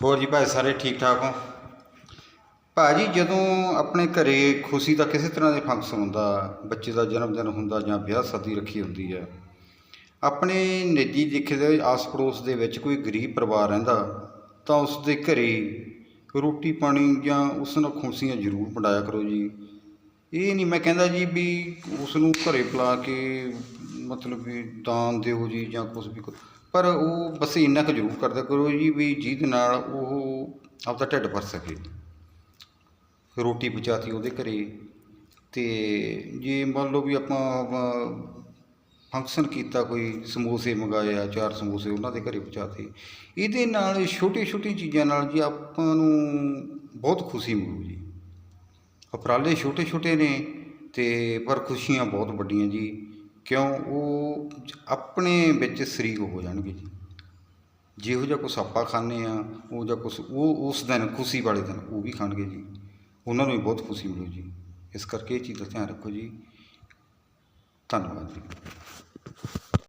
ਹੋਰ ਜੀ ਭਾਈ ਸਾਰੇ ਠੀਕ ਠਾਕ ਹੋ? ਭਾਜੀ ਜਦੋਂ ਆਪਣੇ ਘਰੇ ਖੁਸ਼ੀ ਦਾ ਕਿਸੇ ਤਰ੍ਹਾਂ ਦੇ ਫੰਕਸ਼ਨ ਹੁੰਦਾ, ਬੱਚੇ ਦਾ ਜਨਮ ਦਿਨ ਹੁੰਦਾ ਜਾਂ ਵਿਆਹ ਸ਼ਾਦੀ ਰੱਖੀ ਹੁੰਦੀ ਹੈ, ਆਪਣੇ ਨਿੱਜੀ ਦੇਖੇ ਦੇ ਆਸ ਪੜੋਸ ਦੇ ਵਿੱਚ ਕੋਈ ਗਰੀਬ ਪਰਿਵਾਰ ਰਹਿੰਦਾ ਤਾਂ ਉਸ ਦੇ ਘਰੇ ਰੋਟੀ ਪਾਣੀ ਜਾਂ ਉਸ ਨਾਲ ਖੁਸ਼ੀਆਂ ਜ਼ਰੂਰ ਵੰਡਾਇਆ ਕਰੋ ਜੀ। ਇਹ ਨਹੀਂ ਮੈਂ ਕਹਿੰਦਾ ਜੀ ਵੀ ਉਸ ਨੂੰ ਘਰੇ ਬੁਲਾ ਕੇ ਮਤਲਬ ਵੀ ਦਾਨ ਦਿਓ ਜੀ ਜਾਂ ਕੁਝ ਵੀ ਕਰੋ। ਪਰ ਉਹ ਬਸ ਇੰਨਾ ਕੁ ਜ਼ਰੂਰ ਕਰਦਾ ਕਰੋ ਜੀ ਵੀ ਜਿਹਦੇ ਨਾਲ ਉਹ ਆਪਦਾ ਢਿੱਡ ਭਰ ਸਕੇ। ਰੋਟੀ ਪਹੁੰਚਾਤੀ ਉਹਦੇ ਘਰੇ ਤੇ ਜੇ ਮੰਨ ਲਓ ਵੀ ਆਪਾਂ ਫੰਕਸ਼ਨ ਕੀਤਾ ਕੋਈ ਸਮੋਸੇ ਮੰਗਾਏ ਚਾਰ ਸਮੋਸੇ ਉਹਨਾਂ ਦੇ ਘਰੇ ਪਹੁੰਚਾਤੇ। ਇਹਦੇ ਨਾਲ ਛੋਟੀ ਛੋਟੀ ਚੀਜ਼ਾਂ ਨਾਲ ਜੀ ਆਪਾਂ ਨੂੰ ਬਹੁਤ ਖੁਸ਼ੀ ਮਿਲੂ ਜੀ। ਉਪਰਾਲੇ ਛੋਟੇ ਛੋਟੇ ਨੇ ਤੇ ਪਰ ਖੁਸ਼ੀਆਂ ਬਹੁਤ ਵੱਡੀਆਂ ਜੀ। ਕਿਉਂ ਉਹ ਆਪਣੇ ਵਿੱਚ ਸ਼ਰੀਕ ਹੋ ਜਾਣਗੇ ਜੀ। ਜਿਹੋ ਜਿਹਾ ਕੁਛ ਆਪਾਂ ਖਾਂਦੇ ਆ ਉਹ ਜਿਹਾ ਕੁਛ, ਉਹ ਉਸ ਦਿਨ ਖੁਸ਼ੀ ਵਾਲੇ ਦਿਨ ਉਹ ਵੀ ਖਾਣਗੇ ਜੀ। ਉਹਨਾਂ ਨੂੰ ਵੀ ਬਹੁਤ ਖੁਸ਼ੀ ਮਿਲੂ ਜੀ। ਇਸ ਕਰਕੇ ਇਹ ਚੀਜ਼ ਦਾ ਧਿਆਨ ਰੱਖੋ ਜੀ। ਧੰਨਵਾਦ ਜੀ।